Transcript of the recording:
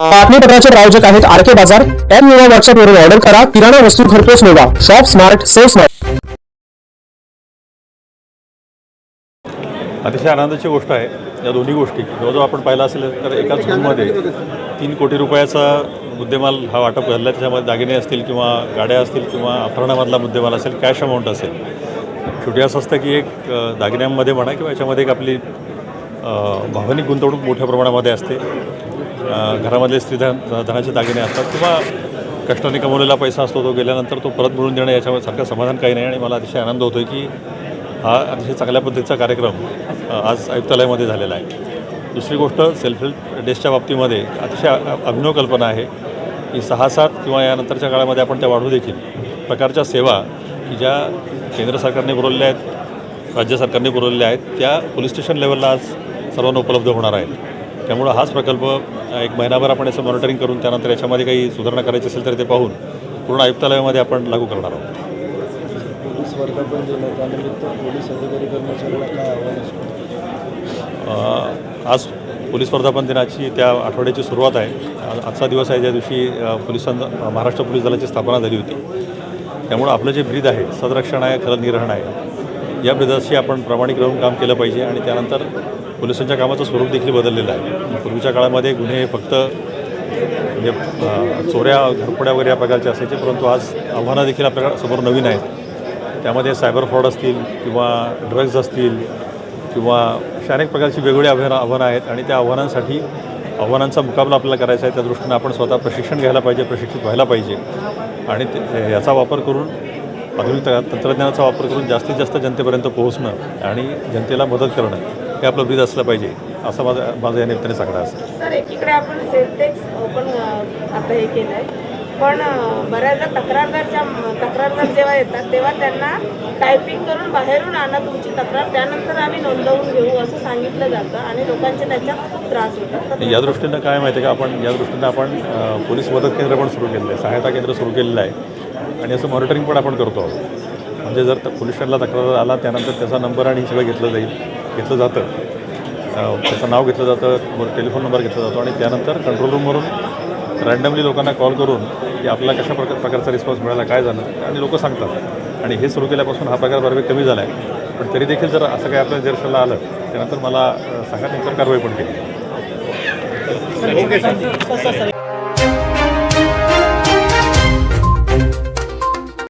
बातमीपत्राचे प्रायोजक आहेत आर के बाजार एम युवा वरून ऑर्डर करा. किराणा वस्तू घरपोच मिळवा शॉप स्मार्ट सेव स्मार्ट अतिशय आनंदाची गोष्ट आहे. या दोन्ही गोष्टी. जवळजवळ आपण पाहिलं असेल तर एकाच रूममध्ये तीन कोटी रुपयाचा मुद्देमाल हा वाटप झाला त्याच्यामध्ये दागिने असतील किंवा गाड्या असतील किंवा आभरणामधला मुद्देमाल असेल कॅश अमाऊंट असेल. शेवटी असं असतं की एक दागिन्यांमध्ये म्हणा किंवा याच्यामध्ये एक आपली भावनिक गुंतवणूक मोठ्या प्रमाणामध्ये असते. घरामधले स्त्रीधन धनाचे दागिने असतात किंवा कष्टाने कमवलेला पैसा असतो तो गेल्यानंतर तो परत मिळून देणं याच्यामध्ये सारखं समाधान काही नाही आणि मला अतिशय आनंद होतो आहे की हा अतिशय चांगल्या पद्धतीचा कार्यक्रम आज आयुक्तालयामध्ये झालेला आहे. दुसरी गोष्ट सेल्फ हेल्प डेस्कच्या बाबतीमध्ये अतिशय अभिनव कल्पना आहे की सहा सात किंवा यानंतरच्या काळामध्ये आपण त्या वाढवू देखील. प्रकारच्या सेवा की ज्या केंद्र सरकारने पुरवलेल्या आहेत राज्य सरकारने पुरवलेल्या आहेत त्या पोलीस स्टेशन लेवलला आज सर्वांना उपलब्ध होणार आहेत. त्यामुळं हाच प्रकल्प एक महिनाभर आपण याचं मॉनिटरिंग करून त्यानंतर याच्यामध्ये काही सुधारणा करायची असेल तर ते पाहून पूर्ण आयुक्तालयामध्ये आपण लागू करणार आहोत. पोलीस वर्धापन दिलं त्यानिमित्त पोलीस अधिकारी कर्मचाऱ्यांना काय आव्हान असतं? अ, आज पोलीस वर्धापन दिनाची त्या आठवड्याची सुरुवात आहे. आजचा दिवस आहे ज्या दिवशी अ, पोलिसांचा महाराष्ट्र पोलीस दलाची स्थापना झाली होती. त्यामुळं आपलं जे ब्रीद आहे सदरक्षण आहे खलनिग्रहण आहे. या ब्रदर्सशी आपण प्रामाणिक राहून काम केलं पाहिजे आणि त्यानंतर पोलिसांच्या कामाचं स्वरूप देखील बदललेलं आहे. पूर्वीच्या काळामध्ये गुन्हे फक्त म्हणजे चोऱ्या घरपड्या वगैरे या प्रकारचे असायचे परंतु आज आव्हानं देखील आपल्यासमोर नवीन आहेत. त्यामध्ये सायबर फ्रॉड असतील किंवा ड्रग्ज असतील किंवा अशा अनेक प्रकारची वेगवेगळी आव्हानं आव्हानं आहेत आणि त्या आव्हानांसाठी आव्हानांचा मुकाबला आपल्याला करायचा आहे त्या दृष्टीनं आपण स्वतः प्रशिक्षण घ्यायला पाहिजे प्रशिक्षित व्हायला पाहिजे. आणि ते याचा वापर करून आधुनिक तंत्रज्ञानाचा वापर करून जास्तीत जास्त जनतेपर्यंत पोहोचणं आणि जनतेला मदत करणं हे आपलं ब्रीद असलं पाहिजे असं माझं माझं या निमित्ताने सांगणं असेल सर एकीकडे आपण सेल्फटेक्स पण आता हे केलं आहे पण बऱ्याचदा तक्रारदारच्या तक्रारदार जेव्हा येतात तेव्हा त्यांना टायपिंग करून बाहेरून आणा तुमची तक्रार. त्यानंतर आम्ही नोंदवून घेऊ असं सांगितलं जातं आणि लोकांचे त्याच्यात खूप त्रास होतात. या दृष्टीनं काय माहिती आहे का? आपण या दृष्टीनं आपण पोलीस मदत केंद्र पण सुरू केलेलं आहे. सहायता केंद्र सुरू केलेलं आहे. आणि असं मॉनिटरिंग पण आपण करतो आहोत म्हणजे जर त- पोलीस स्टेशनला तक्रार आला त्यानंतर त्याचा नंबर आणि सगळं घेतलं जाईल घेतलं जातं त्याचं नाव घेतलं जातं टेलिफोन नंबर घेतला जातो आणि त्यानंतर कंट्रोल रूमवरून रँडमली लोकांना कॉल करून की आपल्याला कशा प्रकार प्रकारचा रिस्पॉन्स मिळाला काय झालं आणि लोक सांगतात आणि हे सुरू केल्यापासून हा प्रकार बऱ्यापैकी कमी झाला आहे पण तरी देखील जर असं काही आपल्या निदर्शनाला आलं त्यानंतर मला सांगा नंतर कारवाई पण केली